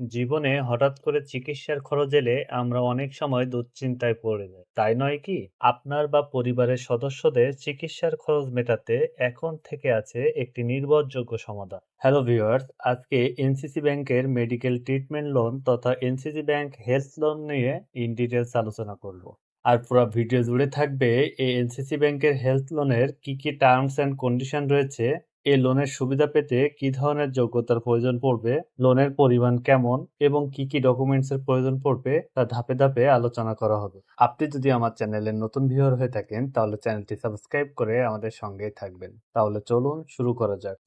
জীবনে হঠাৎ করে চিকিৎসার খরচ এলে আমরা অনেক সময় দুশ্চিন্তায় পড়ে যাই। তাই নয় কি? আপনার বা পরিবারের সদস্যদের চিকিৎসার খরচ মেটাতে এখন থেকে আছে একটি নির্ভরযোগ্য সমাধান। হ্যালো ভিউয়ার্স আজকে এনসিসি ব্যাংকের মেডিকেল ট্রিটমেন্ট লোন তথা এনসিসি ব্যাংক হেলথ লোন নিয়ে ইন ডিটেলস আলোচনা করব। আর পুরো ভিডিও জুড়ে থাকবে এই এনসিসি ব্যাংকের হেলথ লোনের কি কি টার্মস অ্যান্ড কন্ডিশন রয়েছে এই লোনের সুবিধা পেতে কি ধরনের যোগ্যতার প্রয়োজন পড়বে? লোনের পরিমাণ কেমন? এবং কি কি ডকুমেন্টস এর প্রয়োজন পড়বে? তা ধাপে ধাপে আলোচনা করা হবে। আপনি যদি আমার চ্যানেলের নতুন ভিউয়ার হয়ে থাকেন, তাহলে চ্যানেলটি সাবস্ক্রাইব করে আমাদের সঙ্গেই থাকবেন। তাহলে চলুন শুরু করা যাক।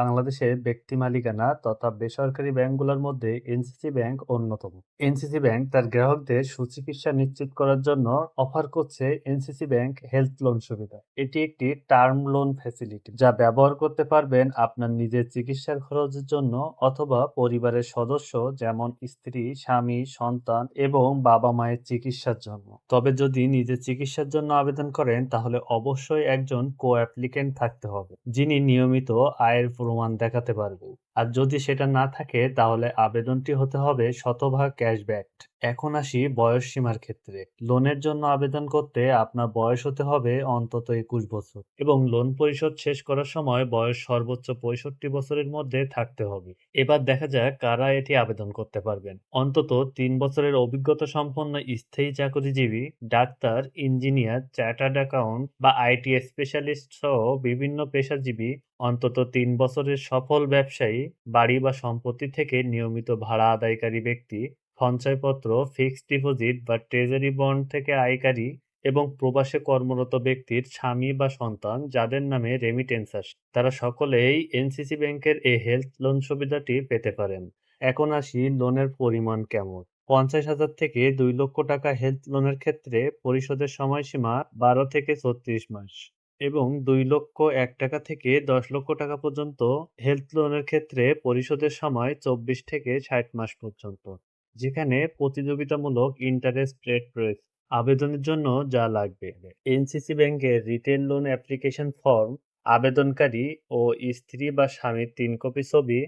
বাংলাদেশে ব্যক্তি মালিকানা তথা বেসরকারি ব্যাংকগুলোর মধ্যে এনসিসি ব্যাংক অন্যতম। এনসিসি ব্যাংক তার গ্রাহকদের সুচিকিৎসা নিশ্চিত করার জন্য অফার করছে এনসিসি ব্যাংক হেলথ লোন সুবিধা। এটি একটি টার্ম লোন ফ্যাসিলিটি যা ব্যবহার করতে পারবেন আপনার নিজের চিকিৎসার খরচের জন্য অথবা পরিবারের সদস্য যেমন স্ত্রী, স্বামী, সন্তান এবং বাবা মায়ের চিকিৎসার জন্য। তবে যদি নিজের চিকিৎসার জন্য আবেদন করেন তাহলে অবশ্যই একজন কো অ্যাপ্লিকেন্ট থাকতে হবে, যিনি নিয়মিত আয়ের প্রমাণ দেখাতে পারবে আর যদি সেটা না থাকে, তাহলে আবেদনটি হতে হবে শতভাগ ক্যাশব্যাক। এখন আসি বয়স সীমার ক্ষেত্রে। লোনের জন্য আবেদন করতে আপনার বয়স হতে হবে অন্তত একুশ বছর এবং লোন পরিশোধ শেষ করার সময় বয়স সর্বোচ্চ পঁয়ষট্টি বছরের মধ্যে থাকতে হবে। এবার দেখা যাক কারা এটি আবেদন করতে পারবেন। অন্তত তিন বছরের অভিজ্ঞতা সম্পন্ন স্থায়ী চাকরিজীবী, ডাক্তার, ইঞ্জিনিয়ার, চার্টার্ড অ্যাকাউন্ট বা আইটি স্পেশালিস্ট সহ বিভিন্ন পেশাজীবী অন্তত তিন বছরের সফল ব্যবসায়ী বাড়ি বা সম্পত্তি থেকে নিয়মিত ভাড়া আদায়কারী ব্যক্তি, সঞ্চয়পত্র ফিক্সড ডিপোজিট বা ট্রেজারি বন্ড থেকে আয়কারী এবং প্রবাসে কর্মরত ব্যক্তির স্বামী বা সন্তান যাদের নামে রেমিটেন্স আসে। তারা সকলেই এনসিসি ব্যাংকের এই হেলথ লোন সুবিধাটি পেতে পারেন। এখন আসি লোনের পরিমাণ কেমন? পঞ্চাশ হাজার থেকে দুই লক্ষ টাকা হেলথ লোনের ক্ষেত্রে পরিশোধের সময়সীমা বারো থেকে ছত্রিশ মাস। এবং দুই লক্ষ এক টাকা থেকে দশ লক্ষ টাকা পর্যন্ত হেলথ লোনের ক্ষেত্রে পরিশোধের সময় চব্বিশ থেকে ষাট মাস পর্যন্ত, যেখানে প্রতিযোগিতামূলক ইন্টারেস্ট রেট রয়েছে। আবেদনের জন্য যা লাগবে। এনসিসি ব্যাংকের রিটেল লোন অ্যাপ্লিকেশন ফর্ম আবেদনকারী ও স্ত্রী বা স্বামীর তিন কপি ছবি,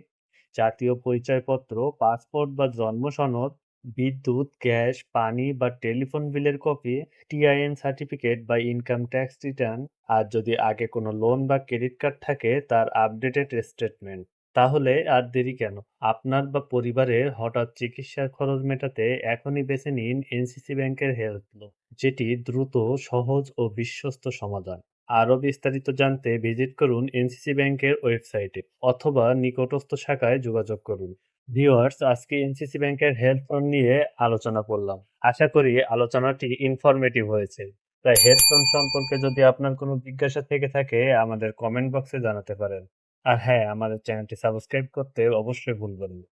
জাতীয় পরিচয়পত্র পাসপোর্ট বা জন্ম সনদ বিদ্যুৎ, গ্যাস, পানি বা টেলিফোন বিলের কপি, টিআইএন সার্টিফিকেট বা ইনকাম ট্যাক্স রিটার্ন আর যদি আগে কোনো লোন বা ক্রেডিট কার্ড থাকে তার আপডেটেড স্টেটমেন্ট। তাহলে আর দেরি কেন? আপনার বা পরিবারের হঠাৎ চিকিৎসার খরচ মেটাতে এখনই বেছে নিন এনসিসি ব্যাংকের হেল্প লোন যেটি দ্রুত, সহজ ও বিশ্বস্ত সমাধান। আরও বিস্তারিত জানতে ভিজিট করুন এনসিসি ব্যাংকের ওয়েবসাইটে অথবা নিকটস্থ শাখায় যোগাযোগ করুন। ভিওয়ার্স আজকে এনসিসি ব্যাংকের হেলথ লোন নিয়ে আলোচনা করলাম। আশা করি আলোচনাটি ইনফরমেটিভ হয়েছে। তাই হেলথ লোন সম্পর্কে যদি আপনার কোনো জিজ্ঞাসা থেকে থাকে, আমাদের কমেন্ট বক্সে জানাতে পারেন। আর হ্যাঁ আমাদের চ্যানেলটি সাবস্ক্রাইব করতে অবশ্যই ভুলবেন না।